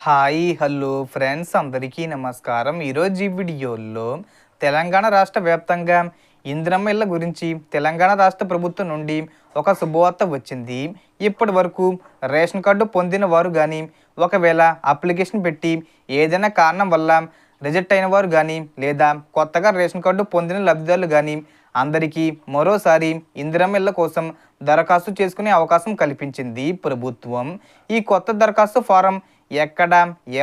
Hi hello friends అందరికీ నమస్కారం. ఈరోజు ఈ వీడియోలో తెలంగాణ రాష్ట్ర వ్యాప్తంగా ఇంద్రమ్మ ఇళ్ళ గురించి తెలంగాణ రాష్ట్ర ప్రభుత్వం నుండి ఒక శుభవార్త వచ్చింది. ఇప్పటి వరకు రేషన్ కార్డు పొందిన వారు కానీ ఒకవేళ అప్లికేషన్ పెట్టి ఏదైనా కారణం వల్ల రిజెక్ట్ అయిన వారు కానీ లేదా కొత్తగా రేషన్ కార్డు పొందిన లబ్ధిదారులు కానీ అందరికీ మరోసారి ఇందిరమ్మ ఇళ్ళ కోసం దరఖాస్తు చేసుకునే అవకాశం కల్పించింది ప్రభుత్వం. ఈ కొత్త దరఖాస్తు ఫారం ఎక్కడ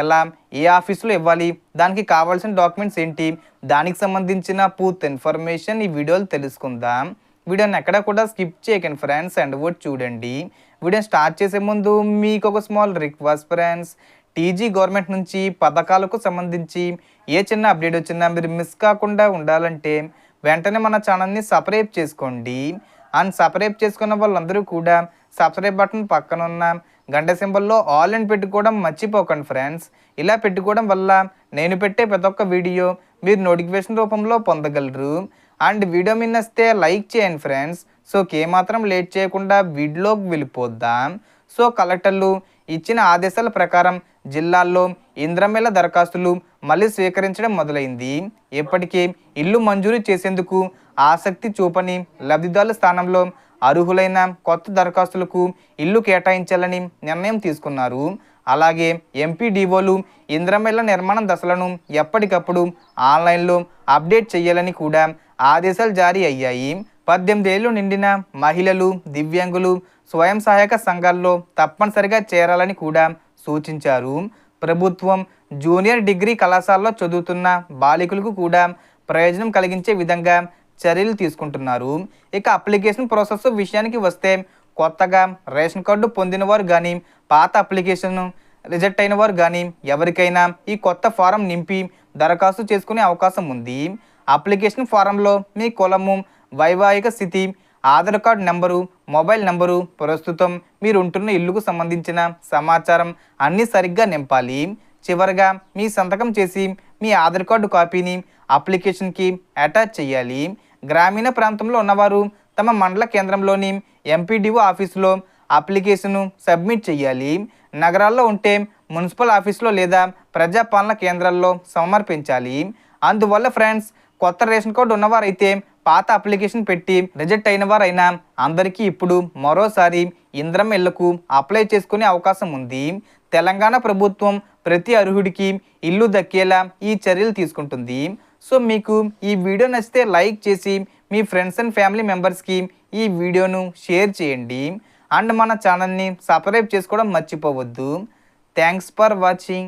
ఎలా ఏ ఆఫీసులో ఇవ్వాలి దానికి కావాల్సిన డాక్యుమెంట్స్ ఏంటి దానికి సంబంధించిన పూర్తి ఇన్ఫర్మేషన్ ఈ వీడియోలో తెలుసుకుందాం. వీడియోని ఎక్కడ కూడా స్కిప్ చేయకండి ఫ్రెండ్స్ అండ్ వర్డ్ చూడండి. వీడియో స్టార్ట్ చేసే ముందు మీకు ఒక small request friends. TG government నుంచి పథకాలకు సంబంధించి ఏ చిన్న అప్డేట్ వచ్చినా మీరు మిస్ కాకుండా ఉండాలంటే వెంటనే మన ఛానల్ని సబ్స్క్రైబ్ చేసుకోండి. అండ్ సబ్స్క్రైబ్ చేసుకున్న వాళ్ళందరూ కూడా సబ్స్క్రైబ్ బటన్ పక్కన ఉన్న గంట సింబల్లో ఆల్ అని పెట్టుకోవడం మర్చిపోకండి ఫ్రెండ్స్ ఇలా పెట్టుకోవడం వల్ల నేను పెట్టే ప్రతి ఒక్క వీడియో మీరు నోటిఫికేషన్ రూపంలో పొందగలరు. అండ్ వీడియో మిన్నస్తే లైక్ చేయండి ఫ్రెండ్స్ సో ఏమాత్రం లేట్ చేయకుండా వీడియోకి వెళ్ళిపోద్దాం. సో కలెక్టర్లు ఇచ్చిన ఆదేశాల ప్రకారం జిల్లాల్లో ఇంద్రమేళ దరఖాస్తులు మళ్ళీ స్వీకరించడం మొదలైంది. ఇప్పటికే ఇల్లు మంజూరు చేసేందుకు ఆసక్తి చూపని లబ్ధిదారుల స్థానంలో అర్హులైన కొత్త దరఖాస్తులకు ఇల్లు కేటాయించాలని నిర్ణయం తీసుకున్నారు. అలాగే ఎంపీడీఓలు ఇంద్రమిళ్ళ నిర్మాణ దశలను ఎప్పటికప్పుడు ఆన్లైన్లో అప్డేట్ చేయాలని కూడా ఆదేశాలు జారీ అయ్యాయి. పద్దెనిమిది ఏళ్ళు నిండిన మహిళలు దివ్యాంగులు స్వయం సహాయక సంఘాల్లో తప్పనిసరిగా చేరాలని కూడా సూచించారు. ప్రభుత్వం జూనియర్ డిగ్రీ కళాశాలలో చదువుతున్న బాలికలకు కూడా ప్రయోజనం కలిగించే విధంగా చర్యలు తీసుకుంటున్నారు. ఇక అప్లికేషన్ ప్రాసెస్ విషయానికి వస్తే కొత్తగా రేషన్ కార్డు పొందిన వారు కానీ పాత అప్లికేషన్ రిజెక్ట్ అయిన వారు కానీ ఎవరికైనా ఈ కొత్త ఫారం నింపి దరఖాస్తు చేసుకునే అవకాశం ఉంది. అప్లికేషన్ ఫారంలో మీ కులము వైవాహిక స్థితి Aadhaar card number mobile number ప్రస్తుతం మీరు ఉంటున్న ఇల్లుకు సంబంధించిన సమాచారం అన్నీ సరిగ్గా నింపాలి. చివరగా మీ సంతకం చేసి మీ ఆధార్ కార్డు కాపీని అప్లికేషన్కి అటాచ్ చేయాలి. గ్రామీణ ప్రాంతంలో ఉన్నవారు తమ మండల కేంద్రంలోని ఎంపీడీఓ ఆఫీసులో అప్లికేషన్ను సబ్మిట్ చేయాలి. నగరాల్లో ఉంటే మున్సిపల్ ఆఫీసులో లేదా ప్రజాపాలన కేంద్రాల్లో సమర్పించాలి. అందువల్ల ఫ్రెండ్స్ కొత్త రేషన్ కార్డు ఉన్నవారైతే పాత అప్లికేషన్ పెట్టి రిజెక్ట్ అయిన వారైనా అందరికీ ఇప్పుడు మరోసారి ఇంద్రం ఇళ్ళకు అప్లై చేసుకునే అవకాశం ఉంది. తెలంగాణ ప్రభుత్వం ప్రతి అర్హుడికి ఇల్లు దక్కేలా ఈ చర్యలు తీసుకుంటుంది. సో మీకు ఈ వీడియో నచ్చితే లైక్ చేసి మీ ఫ్రెండ్స్ అండ్ ఫ్యామిలీ మెంబర్స్కి ఈ వీడియోను షేర్ చేయండి. అండ్ మన ఛానల్ని సబ్స్క్రైబ్ చేసుకోవడం మర్చిపోవద్దు. Thanks for watching.